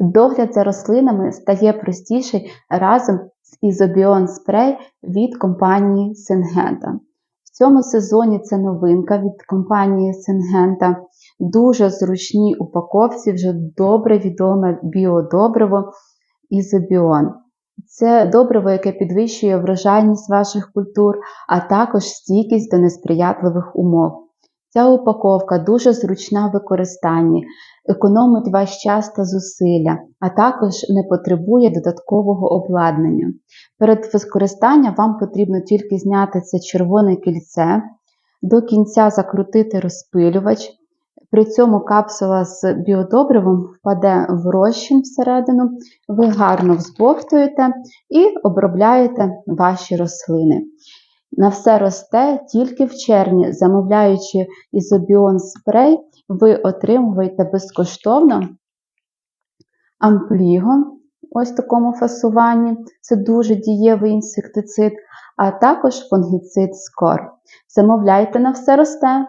Догляд за рослинами стає простіший разом з Ізобіон спрей від компанії Сингента. В цьому сезоні це новинка від компанії Сингента. Дуже зручній упаковці, вже добре відоме біодобриво Ізобіон. Це добриво, яке підвищує врожайність ваших культур, а також стійкість до несприятливих умов. Ця упаковка дуже зручна в використанні, економить ваш час та зусилля, а також не потребує додаткового обладнання. Перед використанням вам потрібно тільки зняти це червоне кільце, до кінця закрутити розпилювач. При цьому капсула з біодобривом впаде в розчин всередину, ви гарно взбовтуєте і обробляєте ваші рослини. На все росте тільки в червні, замовляючи ізобіон спрей, ви отримуєте безкоштовно ампліго, ось в такому фасуванні, це дуже дієвий інсектицид, а також фунгіцид скор. Замовляйте на все росте.